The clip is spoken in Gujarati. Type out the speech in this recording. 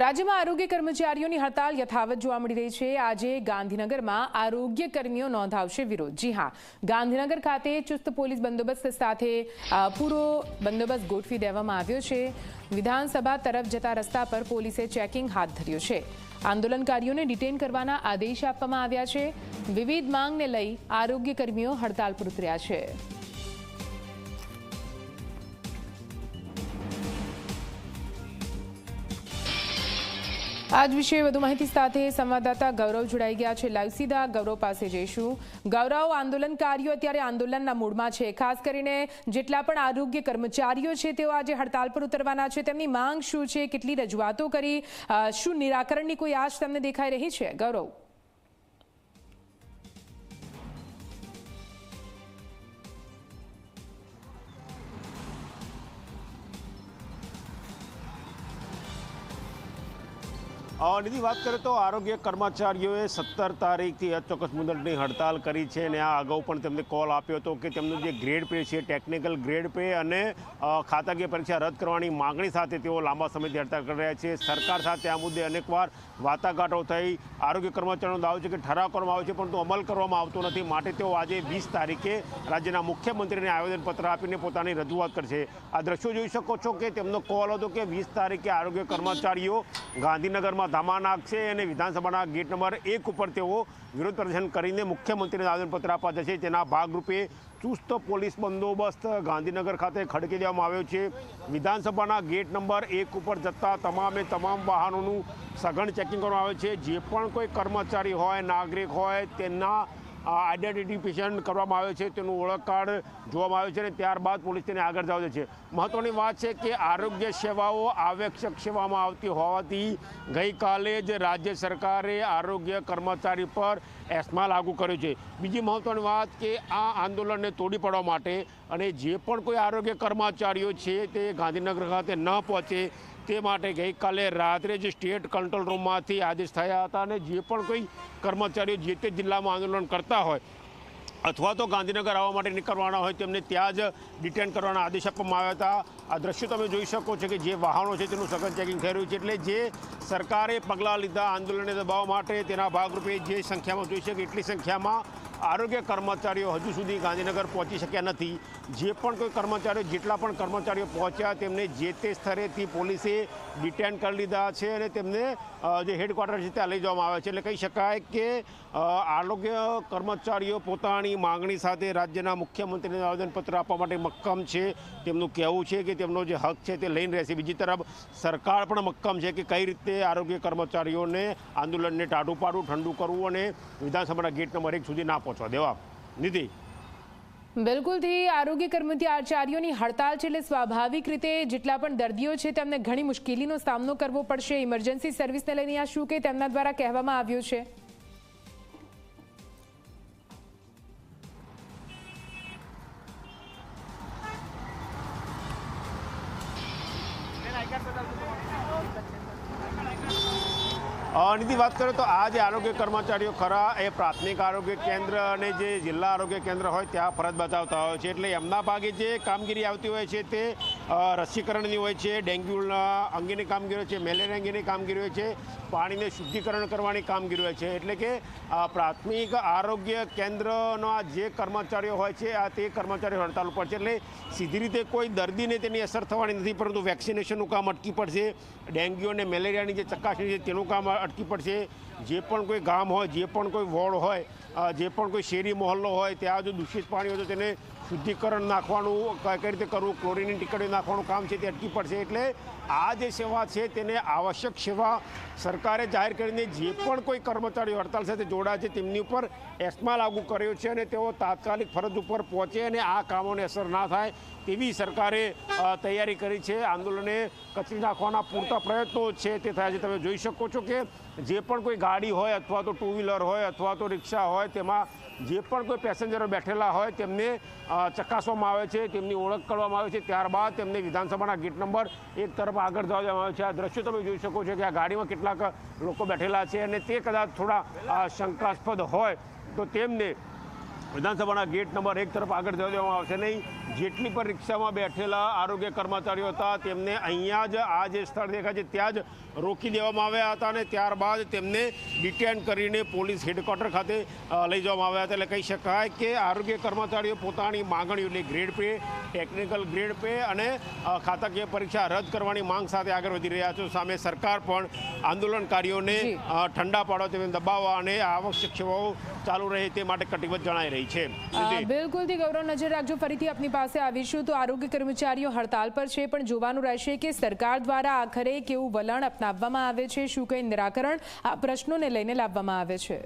રાજ્યમાં આરોગ્ય કર્મચારીઓની હડતાલ યથાવત જોવા મળી રહી છે. આજે ગાંધીનગરમાં આરોગ્ય કર્મીઓ નોંધાવશે વિરોધ. જી હા, ગાંધીનગર ખાતે ચુસ્ત પોલીસ બંદોબસ્ત સાથે પૂરો બંદોબસ્ત ગોઠવી દેવામાં આવ્યો છે. વિધાનસભા તરફ જતા રસ્તા પર પોલીસે ચેકિંગ હાથ ધર્યું છે. આંદોલનકારીઓને ડિટેન કરવાના આદેશ આપવામાં આવ્યા છે. વિવિધ માંગને લઈ આરોગ્ય કર્મીઓ હડતાલ પર ઉતર્યા છે. આજ વિશે વધુ માહિતી સાથે સંવાદદાતા ગૌરવ જોડાઈ ગયા છે. લાઈવ સીધા ગૌરવ પાસે જઈશું. ગૌરવ, આંદોલનકારીઓ અત્યારે આંદોલનના મૂડમાં છે. ખાસ કરીને જેટલા પણ આરોગ્ય કર્મચારીઓ છે, તેઓ આજે હડતાલ પર ઉતરવાના છે. તેમની માંગ શું છે? કેટલી રજૂઆતો કરી? શું નિરાકરણની કોઈ આશ તમને દેખાઈ રહી છે? ગૌરવ. નિધિ, વાત કરીએ તો આરોગ્ય કર્મચારીઓએ સત્તર તારીખથી અચોક્કસ મુદતની હડતાલ કરી છે અને આ અગાઉ પણ તેમને કોલ આપ્યો હતો કે તેમનું જે ગ્રેડ પે છે, ટેકનિકલ ગ્રેડ પે અને ખાતાકીય પરીક્ષા રદ કરવાની માગણી સાથે તેઓ લાંબા સમયથી હડતાલ કરી રહ્યા છે. સરકાર સાથે આ મુદ્દે અનેકવાર વાટાઘાટો થઈ. આરોગ્ય કર્મચારીઓનો દાવો છે કે ઠરાવ કરવામાં આવે છે, પરંતુ અમલ કરવામાં આવતો નથી. માટે તેઓ આજે વીસ તારીખે રાજ્યના મુખ્યમંત્રીને આવેદનપત્ર આપીને પોતાની રજૂઆત કરશે. આ દ્રશ્યો જોઈ શકો છો કે તેમનો કોલ હતો કે વીસ તારીખે આરોગ્ય કર્મચારીઓ ગાંધીનગરમાં ધામા નાખશે અને વિધાનસભાના ગેટ નંબર એક ઉપર તેઓ વિરોધ પ્રદર્શન કરીને મુખ્યમંત્રીને આવેદનપત્ર આપવા જશે. તેના ભાગરૂપે ચુસ્ત પોલીસ બંદોબસ્ત ગાંધીનગર ખાતે ખડકી દેવામાં આવ્યો છે. વિધાનસભાના ગેટ નંબર એક ઉપર જતા તમામે તમામ વાહનોનું સઘન ચેકિંગ કરવામાં આવે છે. જે પણ કોઈ કર્મચારી હોય, નાગરિક હોય, તેના આઈડેન્ટિફિકેશન કરવામાં આવે છે, તેનું ઓળખ કાર્ડ જોવામાં આવે છે અને ત્યારબાદ પોલીસ તેને આગળ જવા છે. મહત્ત્વની વાત છે કે આરોગ્ય સેવાઓ આવશ્યક સેવામાં આવતી હોવાથી ગઈકાલે જ રાજ્ય સરકારે આરોગ્ય કર્મચારી પર એસ્મા લાગુ કર્યો છે. બીજી મહત્ત્વની વાત કે આ આંદોલનને તોડી પાડવા માટે અને જે પણ કોઈ આરોગ્ય કર્મચારીઓ છે તે ગાંધીનગર ખાતે ન પહોંચે તે માટે ગઈકાલે રાત્રે જ સ્ટેટ કંટ્રોલ રૂમમાંથી આદેશ થયા હતા અને જે પણ કોઈ કર્મચારીઓ જે તે જિલ્લામાં આંદોલન કરતા હોય અથવા તો ગાંધીનગર આવવા માટે નીકળવાના હોય, તેમને ત્યાં જ ડિટેન કરવાના આદેશ આપવામાં આવ્યા હતા. આ દ્રશ્યો તમે જોઈ શકો છો કે જે વાહનો છે તેનું સઘન ચેકિંગ થઈ રહ્યું છે એટલે જે સરકારે પગલાં લીધા આંદોલનને દબાવવા માટે તેના ભાગરૂપે જે સંખ્યામાં જોઈ શકે એટલી સંખ્યામાં આરોગ્ય કર્મચારીઓ હજુ સુધી ગાંધીનગર પહોંચી શક્યા નથી. જે પણ કોઈ કર્મચારીઓ, જેટલા પણ કર્મચારીઓ પહોંચ્યા, તેમને જે તે સ્થળેથી પોલીસે ડિટેન કરી લીધા છે અને તેમને જે હેડક્વાર્ટર છે ત્યાં લઈ જવામાં આવે છે. એટલે કહી શકાય કે આરોગ્ય કર્મચારીઓ પોતાની માંગણી સાથે રાજ્યના મુખ્યમંત્રીને આવેદનપત્ર આપવા માટે મક્કમ છે. તેમનું કહેવું છે કે તેમનો જે હક છે તે લઈને રહેશે. બીજી તરફ, સરકાર પણ મક્કમ છે કે કઈ રીતે આરોગ્ય કર્મચારીઓને આંદોલનને ટાઢું પાડવું, ઠંડુ કરવું અને વિધાનસભાના ગેટ નંબર એક સુધી ના પહોંચવા દેવા. નીતિ. બિલકુલથી આરોગ્ય કર્મચારીઓની હડતાલ છે એટલે સ્વાભાવિક રીતે જેટલા પણ દર્દીઓ છે તેમને ઘણી મુશ્કેલીનો સામનો કરવો પડશે. ઇમરજન્સી સર્વિસને લઈને આ શું કે તેમના દ્વારા કહેવામાં આવ્યું છે? નિધિ, વાત કરીએ તો આ જે આરોગ્ય કર્મચારીઓ ખરા, એ પ્રાથમિક આરોગ્ય કેન્દ્ર અને જે જિલ્લા આરોગ્ય કેન્દ્ર હોય, ત્યાં ફરજ બજાવતા હોય છે. એટલે એમના ભાગે જે કામગીરી આવતી હોય છે તે રસીકરણની હોય છે, ડેન્ગ્યુના અંગેની કામગીરી છે, મેલેરિયા અંગેની કામગીરી હોય છે, પાણીને શુદ્ધિકરણ કરવાની કામગીરી હોય છે. એટલે કે પ્રાથમિક આરોગ્ય કેન્દ્રના જે કર્મચારીઓ હોય છે, આ તે કર્મચારીઓ હડતાલ ઉપર છે. એટલે સીધી રીતે કોઈ દર્દીને તેની અસર થવાની નથી, પરંતુ વેક્સિનેશનનું કામ અટકી પડશે. ડેન્ગ્યુ અને મેલેરિયાની જે ચકાસણી છે, તેનું કામ અટકી પડશે. જે પણ કોઈ ગામ હોય, જે પણ કોઈ વોર્ડ હોય જે પણ કોઈ શેરી, મહોલ્લો હોય, ત્યાં જો દૂષિત પાણી હોય તો તેને શુદ્ધિકરણ નાખવાનું કઈ રીતે કરવું, ક્લોરીનની ટીકડી નાખવાનું કામ છે તે અટકી પડશે. એટલે આ જે સેવા છે તેને આવશ્યક સેવા સરકારે જાહેર કરીને જે પણ કોઈ કર્મચારીઓ હડતાલ સાથે જોડાય છે તેમની ઉપર એસ્મા લાગુ કર્યો છે અને તેઓ તાત્કાલિક ફરજ ઉપર પહોંચે અને આ કામોને અસર ના થાય તેવી સરકારે તૈયારી કરી છે. આંદોલને કચરી નાખવાના પૂરતા પ્રયત્નો છે તે થયા છે. તમે જોઈ શકો છો કે જે પણ કોઈ ગાડી હોય અથવા તો ટુ વ્હીલર હોય અથવા તો રિક્ષા હોય તેમાં જે પણ કોઈ પેસેન્જરો બેઠેલા હોય તેમને ચકાસવામાં આવે છે, તેમની ઓળખ કરવામાં આવે છે. ત્યારબાદ તેમને વિધાનસભાના ગેટ નંબર એક તરફ આગળ જવા દેવામાં આવે છે. આ દ્રશ્યો તમે જોઈ શકો છો કે આ ગાડીમાં કેટલાક લોકો બેઠેલા છે અને તે કદાચ થોડા શંકાસ્પદ હોય તો તેમને વિધાનસભાના ગેટ નંબર એક તરફ આગળ જવા દેવામાં આવશે નહીં. જેટલી પણ રિક્ષામાં બેઠેલા આરોગ્ય કર્મચારીઓ હતા તેમને અહીંયા જ આ જે સ્થળ દેખાય છે ત્યાં જ રોકી દેવામાં આવ્યા હતા અને ત્યારબાદ તેમને ડિટેન કરીને પોલીસ હેડક્વાર્ટર ખાતે લઈ જવામાં આવ્યા હતા. એટલે કહી શકાય કે આરોગ્ય કર્મચારીઓ પોતાની માગણીઓ એટલે grade pay technical grade pay અને ખાતાકીય પરીક્ષા રદ કરવાની માંગ સાથે આગળ વધી રહ્યા છે. સામે સરકાર પણ આંદોલનકારીઓને ઠંડા પાડવા તેમને દબાવવા અને આવશ્યક સેવાઓ ચાલુ રહે તે માટે કટિબદ્ધ જણાઈ રહી છે. બિલકુલથી ગૌરવ નજર રાખજો ફરીથી આપની પાસે આવીશું તો આરોગ્ય કર્મચારીઓ હડતાલ પર છે પણ જોવાનું રહેશે કે સરકાર દ્વારા આખરે કેવું વલણ અપનાવવામાં આવે છે શું કંઈ નિરાકરણ આ પ્રશ્નોને લઈને લાવવામાં આવે છે.